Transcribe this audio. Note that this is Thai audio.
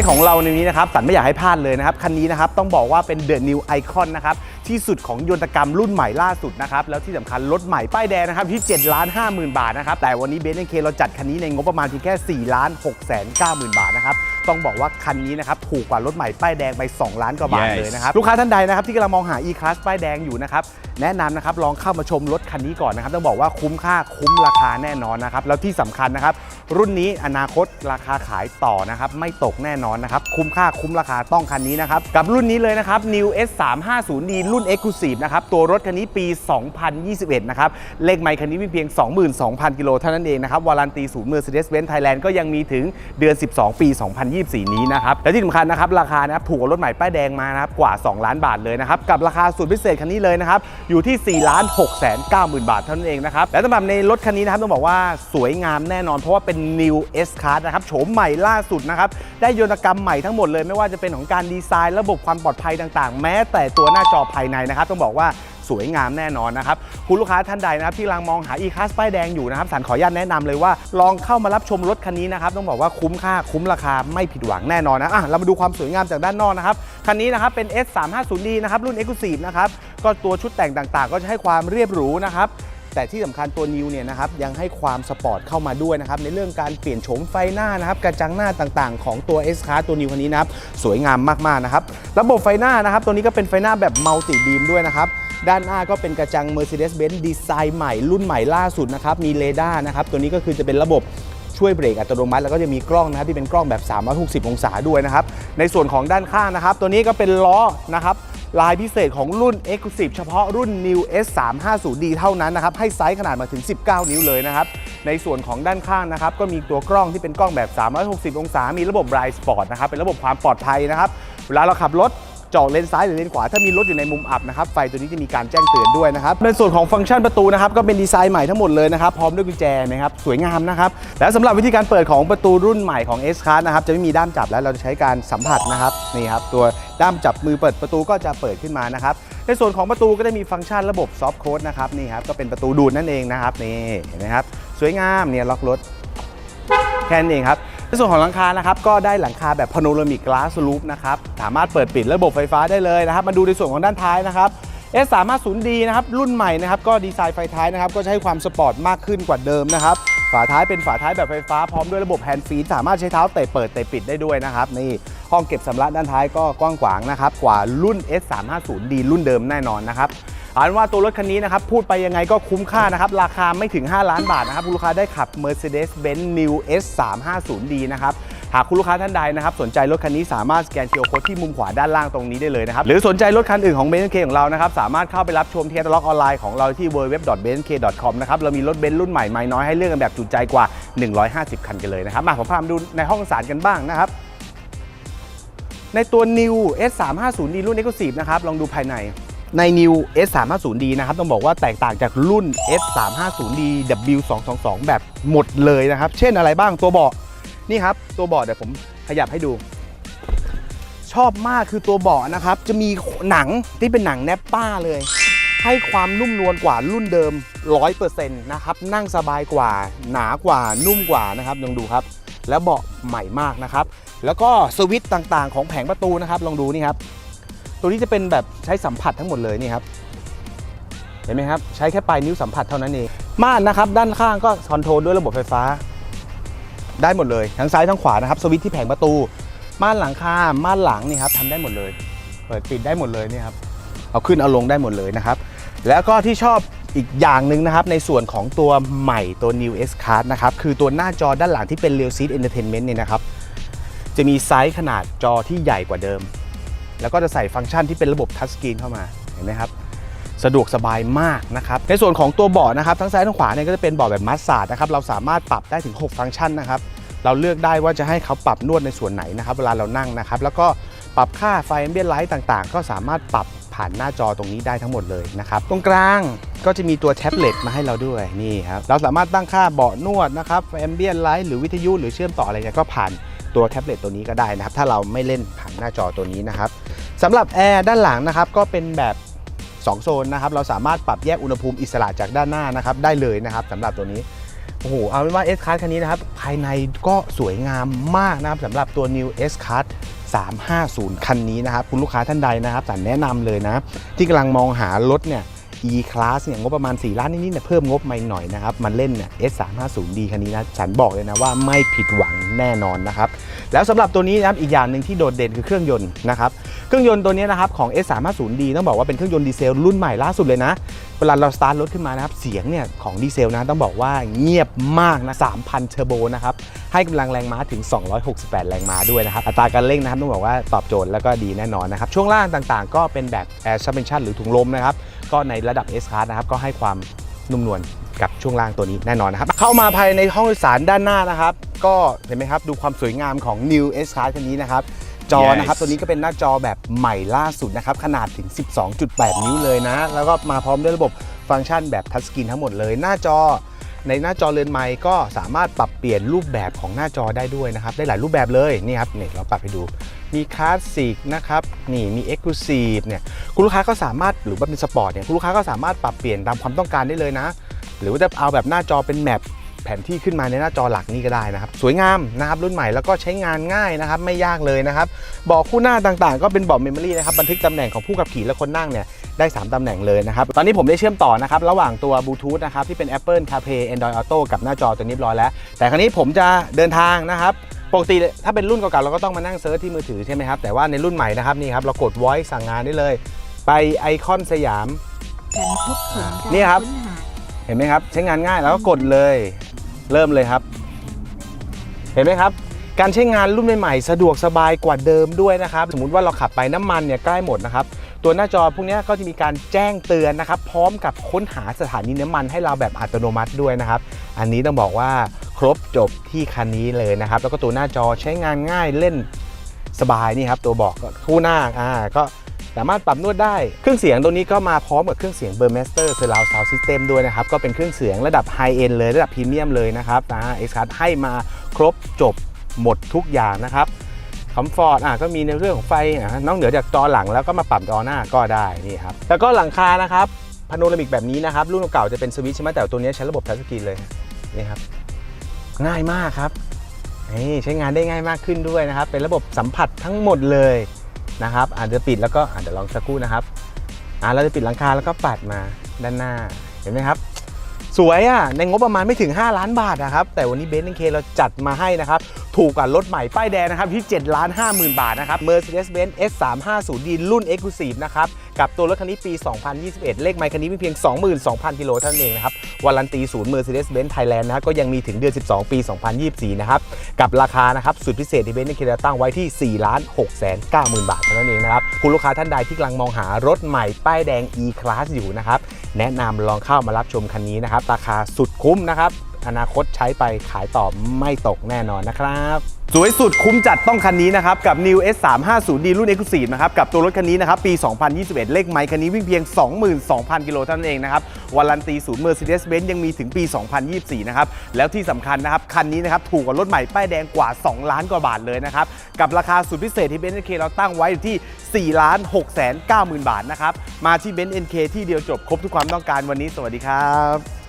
ท์ของเราในนี้นะครับสันไม่อยากให้พลาดเลยนะครับ คันนี้นะครับต้องบอกว่าเป็น The New Icon นะครับที่สุดของยนตกรรมรุ่นใหม่ล่าสุดนะครับแล้วที่สำคัญรถใหม่ป้ายแดงนะครับที่7ล้าน5 0,000บาทนะครับแต่วันนี้เบนซ์เคเราจัดคันนี้ในงบประมาณเพียงแค่4ล้าน6แสน9หมื่นบาทนะครับต้องบอกว่าคันนี้นะครับถูกกว่ารถใหม่ป้ายแดงไป 2 ล้านกว่าบาท Yes เลยนะครับลูกค้าท่านใดนะครับที่กำลังมองหา E-Class ป้ายแดงอยู่นะครับแนะนำนะครับลองเข้ามาชมรถคันนี้ก่อนนะครับต้องบอกว่าคุ้มค่าคุ้มราคาแน่นอนนะครับแล้วที่สำคัญนะครับ รุ่นนี้อนาคตราคาขายต่อนะครับไม่ตกแน่นอนนะครับคุ้มค่าคุ้มราคาต้องคันนี้นะครับกับรุ่นนี้เลยนะครับ New S 3 5 0 D รุ่น Exclusive นะครับตัวรถคันนี้ปี 2021 นะครับเลขไมค์คันนี้มีเพียง 22,000 กิโลเท่านั้นเองนะครับวารันตีศูนย์ Mercedes-Benz Thailand ก็ยังมีถึงเดือน 12 ปี 2024 นี้นะครับและที่สำคัญนะครับราคานะครับถูกกว่ารถใหม่ป้ายแดงมานะครับกว่า 2 ล้านบาทเลยนะครับกับราคาสุดพิเศษคันนี้เลยนะครับอยู่ที่4ล้าน6แสน9หมื่นบาทเท่านั้นเองนะครับและสำหรับในรถคันนี้นะครับต้องบอกว่าสวยงามแน่นอนเพราะว่าเป็น New S Class นะครับโฉมใหม่ล่าสุดนะครับ ได้ยนตกรรมใหม่ทั้งหมดเลยไม่ว่าจะเป็นของการดีไซน์ระบบความปลอดภัยต่างๆ แม้แต่ตัวหน้าจอภายในนะครับ ต้องบอกว่าสวยงามแน่นอนนะครับ คุณลูกค้าท่านใดนะครับที่กำลังมองหา e-class ป้ายแดงอยู่นะครับสันขออนุญาตแนะนำเลยว่า ลองเข้ามารับชมรถคันนี้นะครับต้องบอกว่าคุ้มค่าคุ้มราคาไม่ผิดหวังแน่นอนนะอะเรามาดูความสวยงามจากด้านนอกนะครับคันนี้นะครับเป็น S 3 5 0 D นะครับรุ่น Exclusive นะครับก็ตัวชุดแต่งต่างๆ ก็จะให้ความเรียบหรูนะครับ แต่ที่สำคัญตัวนิวเนี่ยนะครับยังให้ความสปอร์ตเข้ามาด้วยนะครับในเรื่องการเปลี่ยนโฉมไฟหน้านะครับกระจังหน้าต่างๆ ของตัว S Class ตัวนิวคันนี้นะครับสวยงามมากๆนะครับระบบไฟหน้านะครับตัวนี้ก็เป็นไฟหน้าแบบมัลติบีมด้วยนะครับด้านหน้าก็เป็นกระจัง Mercedes-Benz ดีไซน์ใหม่รุ่นใหม่ล่าสุดนะครับมีเรดาร์นะครับตัวนี้ก็คือจะเป็นระบบช่วยเบรกอัตโนมัติแล้วก็จะมีกล้องนะครับที่เป็นกล้องแบบ 360 องศาด้วยนะครับในส่วนของด้านข้างนะครับ ตัวนี้ก็เป็นล้อนะครับ ลายพิเศษของรุ่น Exclusive เฉพาะรุ่น New S 3 5 0 D เท่านั้นนะครับ ให้ไซส์ขนาดมาถึง 19 นิ้วเลยนะครับ ในส่วนของด้านข้างนะครับ ก็มีตัวกล้องที่เป็นกล้องแบบ 360 องศา มีระบบ Blind Spot นะครับ เป็นระบบความปลอดภัยนะครับ เวลาเราขับรถ จอดเลนซ้ายหรือเลนขวาถ้ามีรถอยู่ในมุมอับนะครับไฟตัวนี้จะมีการแจ้งเตือนด้วยนะครับในส่วนของฟังก์ชันประตูนะครับก็เป็นดีไซน์ใหม่ทั้งหมดเลยนะครับพร้อมด้วยกุญแจนะครับสวยงามนะครับและสำหรับวิธีการเปิดของประตูรุ่นใหม่ของ S Class นะครับจะไม่มีด้ามจับแล้วเราจะใช้การสัมผัสนะครับนี่ครับตัวด้ามจับมือเปิดประตูก็จะเปิดขึ้นมานะครับในส่วนของประตูก็จะมีฟังก์ชันระบบซอฟต์โค้ดนะครับนี่ครับก็เป็นประตูดูดนั่นเองนะครับนี่เห็นไหมครับสวยงามเนี่ยล็อกรถแค่นั้นเองครับ ในส่วนของหลังคานะครับก็ได้หลังคาแบบพาโนรามิกกลาสลูปนะครับสามารถเปิดปิดระบบไฟฟ้าได้เลยนะครับ มาดูในส่วนของด้านท้ายนะครับ S 3 5 0 D นดีนะครับรุ่นใหม่นะครับก็ดีไซน์ไฟท้ายนะครับก็จะให้ความสปอร์ตมากขึ้นกว่าเดิมนะครับฝาท้ายเป็นฝาท้ายแบบไฟฟ้าพร้อมด้วยระบบแฮนด์ฟรีสามารถใช้เท้าเตะเปิดเตะปิดได้ด้วยนะครับนี่ห้องเก็บสำรับด้านท้ายก็กว้างขวางนะครับกว่ารุ่น S 3 5 0 D รุ่นเดิมแน่นอนนะครับ เอาเป็นว่าตัวรถคันนี้นะครับ พูดไปยังไงก็คุ้มค่านะครับ ราคาไม่ถึง 5 ล้านบาทนะครับ คุณลูกค้าได้ขับ Mercedes-Benz New S 3 5 0 D นะครับหากคุณลูกค้าท่านใดนะครับสนใจรถคันนี้สามารถสแกน QR Code ที่มุมขวาด้านล่างตรงนี้ได้เลยนะครับหรือสนใจรถคันอื่นของ b e n z k ของเรานะครับสามารถเข้าไปรับชมเทสล็อกออนไลน์ของเราที่ www.benzk.com นะครับเรามีรถเบนซ์รุ่นใหม่ไม่น้อยให้เลือกกันแบบจุใจกว่า 150 คันกันเลยนะครับมาผมพามาดูในห้องสารกันบ้างนะครับในตัว New S 3 5 0 D รุ่น Exclusive นะครับลองดูภายใน ใน New S 3 5 0 D นะครับ ต้องบอกว่าแตกต่างจากรุ่น S 3 5 0 D W 2 2 2 แบบหมดเลยนะครับ เช่นอะไรบ้างตัวเบาะนี่ครับ ตัวเบาะเดี๋ยวผมขยับให้ดู ชอบมากคือตัวเบาะนะครับ จะมีหนังที่เป็นหนังแนปป้าเลย ให้ความนุ่มนวลกว่ารุ่นเดิม 100%นะครับ นั่งสบายกว่า หนากว่านุ่มกว่านะครับลองดูครับ แล้วเบาะใหม่มากนะครับ แล้วก็สวิตช์ต่างๆ ของแผงประตูนะครับลองดูนี่ครับ ตัวนี้จะเป็นแบบใช้สัมผัสทั้งหมดเลยนี่ครับ เห็นไหมครับ ใช้แค่ปลายนิ้วสัมผัสเท่านั้นเอง ม่านนะครับ ด้านข้างก็คอนโทรลด้วยระบบไฟฟ้า ได้หมดเลยทั้งซ้ายทั้งขวานะครับ สวิตช์ที่แผงประตู ม่านหลังคา ม่านหลังนี่ครับทำได้หมดเลย เปิดปิดได้หมดเลยนี่ครับ เอาขึ้นเอาลงได้หมดเลยนะครับ แล้วก็ที่ชอบอีกอย่างหนึ่งนะครับ ในส่วนของตัวใหม่ตัว New S Card นะครับ คือตัวหน้าจอด้านหลังที่เป็น Real Seat Entertainment เนี่ยนะครับ จะมีไซส์ขนาดจอที่ใหญ่กว่าเดิม แล้วก็จะใส่ฟังก์ชันที่เป็นระบบทัชสกรีนเข้ามาเห็นไหมครับสะดวกสบายมากนะครับในส่วนของตัวเบาะนะครับทั้งซ้ายทั้งขวาเนี่ยก็จะเป็นเบาะแบบมัสซาดนะครับเราสามารถปรับได้ถึง 6 ฟังก์ชันนะครับเราเลือกได้ว่าจะให้เขาปรับนวดในส่วนไหนนะครับเวลาเรานั่งนะครับแล้วก็ปรับค่าไฟแอมเบียนไลท์ต่างๆ ก็สามารถปรับผ่านหน้าจอตรงนี้ได้ทั้งหมดเลยนะครับตรงกลางก็จะมีตัวแท็บเล็ตมาให้เราด้วยนี่ครับเราสามารถตั้งค่าเบาะนวดนะครับแอมเบียนไลท์หรือวิทยุหรือเชื่อมต่ออะไรเนี่ยก็ผ่านตัวแท็บเล็ตตัวนี้ก็ได้นะครับถ้าเราไม่เล่นผ่านหน้าจอตัวนี้นะครับ สำหรับแอร์ด้านหลังนะครับก็เป็นแบบ2โซนนะครับเราสามารถปรับแยกอุณหภูมิอิสระจากด้านหน้านะครับได้เลยนะครับสำหรับตัวนี้โอ้โหเอาเป็นว่า S Class คันนี้นะครับภายในก็สวยงามมากนะครับสำหรับตัว New S Class 350 คันนี้นะครับคุณลูกค้าท่านใดนะครับแต่แนะนำเลยนะ ที่กำลังมองหารถเนี่ย E Class เนี่ยงบประมาณ 4 ล้านนิดๆเนี่ยเพิ่มงบมาหน่อยนะครับ มันเล่นเนี่ย S 3 5 0 D คันนี้นะฉันบอกเลยนะว่าไม่ผิดหวังแน่นอนนะครับ แล้วสำหรับตัวนี้นะครับอีกอย่างหนึ่งที่โดดเด่นคือเครื่องยนต์นะครับเครื่องยนต์ตัวนี้นะครับของ S 3 5 0 D ต้องบอกว่าเป็นเครื่องยนต์ดีเซลรุ่นใหม่ล่าสุดเลยนะเวลาเราสตาร์ทรถขึ้นมานะครับเสียงเนี่ยของดีเซลนะต้องบอกว่าเงียบมากนะ3,000เทอร์โบนะครับให้กำลังแรงม้าถึง 268 แรงม้าด้วยนะครับอัตราการเร่งนะครับต้องบอกว่าตอบโจทย์แล้วก็ดีแน่นอนนะครับช่วงล่างต่างๆ ก็เป็นแบบ Air Suspension หรือถุงลมนะครับ ก็ในระดับ S Class นะครับก็ให้ความนุ่มนวลกับช่วงล่างตัวนี้แน่นอนนะครับ เข้ามาภายในห้องโดยสารด้านหน้านะครับ ก็เห็นไหมครับดูความสวยงามของ New S Class คันนี้นะครับจอ Yes นะครับตัวนี้ก็เป็นหน้าจอแบบใหม่ล่าสุดนะครับขนาดถึง 12.8 นิ้วเลยนะ แล้วก็มาพร้อมด้วยระบบฟังก์ชันแบบทัชสกรีนทั้งหมดเลย หน้าจอ ในหน้าจอเรือนไม้ก็สามารถปรับเปลี่ยนรูปแบบของหน้าจอได้ด้วยนะครับ ได้หลายรูปแบบเลยนี่ครับเนี่ยเราปรับให้ดูมีคลาสสิกนะครับนี่มีเอ็กซ์คลูซีฟเนี่ยคุณลูกค้าก็สามารถหรือว่าเป็นสปอร์ตเนี่ยคุณลูกค้าก็สามารถปรับเปลี่ยนตามความต้องการได้เลยนะ หรือว่าจะเอาแบบหน้าจอเป็นแมป แผนที่ขึ้นมาในหน้าจอหลักนี่ก็ได้นะครับ สวยงามนะครับรุ่นใหม่แล้วก็ใช้งานง่ายนะครับ ไม่ยากเลยนะครับเบาะคู่หน้าต่างๆ ก็เป็นเบาะเมมโมรี่นะครับบันทึกตำแหน่งของผู้ขับขี่และคนนั่งเนี่ยได้ 3ตำแหน่งเลยนะครับ ตอนนี้ผมได้เชื่อมต่อนะครับ ระหว่างตัวบลูทูธนะครับ ที่เป็น Apple CarPlay Android Auto กับหน้าจอตัวนี้เรียบร้อยแล้ว แต่ครั้นี้ผมจะเดินทางนะครับปกติถ้าเป็นรุ่นเก่าๆเราก็ต้องมานั่งเซิร์ชที่มือถือใช่ไหมครับ แต่ว่าในรุ่นใหม่นะครับนี่ครับเรากด voice สั่งงานได้เลย ไปไอคอนสยามฉันพบผลการนี่ครับค้นหาเห็นไหมครับ ใช้งานง่ายแล้วก็กดเลย เริ่มเลยครับ เห็นไหมครับ การใช้งานรุ่นใหม่ๆสะดวกสบายกว่าเดิมด้วยนะครับ สมมุติว่าเราขับไปน้ำมันเนี่ยใกล้หมดนะครับตัวหน้าจอพวกนี้ก็จะมีการแจ้งเตือนนะครับ พร้อมกับค้นหาสถานีน้ำมันให้เราแบบอัตโนมัติด้วยนะครับ อันนี้ต้องบอกว่าครบจบที่คันนี้เลยนะครับ แล้วก็ตัวหน้าจอใช้งานง่ายเล่นสบายนี่ครับ ตัวบอกก็คู่หน้าอ่าก็ สามารถปรับนวดได้ เครื่องเสียงตัวนี้ก็มาพร้อมกับเครื่องเสียง Burmester Surround Sound System ด้วยนะครับ ก็เป็นเครื่องเสียงระดับ High End เลยระดับพรีเมียมเลยนะครับนะ X Card ให้มาครบจบหมดทุกอย่างนะครับคอมฟอร์ตอะก็มีในเรื่องของไฟอะนอกเหนือจากจอหลังแล้วก็มาปรับจอหน้าก็ได้นี่ครับแล้วก็หลังคานะครับพาโนรามิกแบบนี้นะครับรุ่นเก่าจะเป็นสวิตช์ใช่ไหมแต่ตัวนี้ใช้ระบบทัชสกรีนเลยนี่ครับง่ายมากครับนี่ใช้งานได้ง่ายมากขึ้นด้วยนะครับ เป็นระบบสัมผัสทั้งหมดเลย นะครับอาจจะปิดแล้วก็อาจจะเดี๋ยวลองสักครู่นะครับอ่าเราจะปิดหลังคาแล้วก็ปัดมาด้านหน้าเห็นไหมครับ สวยอะในงบประมาณไม่ถึง 5 ล้านบาทนะครับ แต่วันนี้เบนซ์เคเราจัดมาให้นะครับ ถูกกว่ารถใหม่ป้ายแดงนะครับที่ 7 ล้าน 5 0,000 บาทนะครับ Mercedes-Benz S350D รุ่น Exclusive นะครับ กับตัวรถคันนี้ปี 2021 เลขไมค์คันนี้มีเพียง 22,000 กิโลเท่านั้นเองนะครับวารันตีศูนย์ Mercedes-Benz Thailand นะครับก็ยังมีถึงเดือน 12 ปี 2024 นะครับ กับราคานะครับสุดพิเศษที่เบนซ์เคตั้งไว้ที่ 4 ล้าน6แสน9หมื่นบาทเท่านั้นเองนะครับ คุณลูกค้าท่านใดที่กำลังมองหารถใหม่ป้ายแดง E-Class อยู่นะครับแนะนำลองเข้ามารับชมคันนี้นะครับราคาสุดคุ้มนะครับ อนาคตใช้ไปขายต่อไม่ตกแน่นอนนะครับ สวยสุดคุ้มจัดต้องคันนี้นะครับ กับ New S 3 5 0 D รุ่น Exclusive นะครับ กับตัวรถคันนี้นะครับ ปี 2021 เลขไมค์คันนี้วิ่งเพียง 22,000 กิโลเท่านั้นเองนะครับวารันตีศูนย์ Mercedes-Benz ยังมีถึงปี 2024 นะครับ แล้วที่สำคัญนะครับ คันนี้นะครับ ถูกกว่ารถใหม่ป้ายแดงกว่า 2 ล้านกว่าบาทเลยนะครับ กับราคาสุดพิเศษที่เบนซ์เคเราตั้งไว้อยู่ที่4ล้าน6แสน9หมื่นบาทนะครับมาที่เบนซ์เคที่เดียวจบครบทุกความต้องการวันนี้ สวัสดีครับ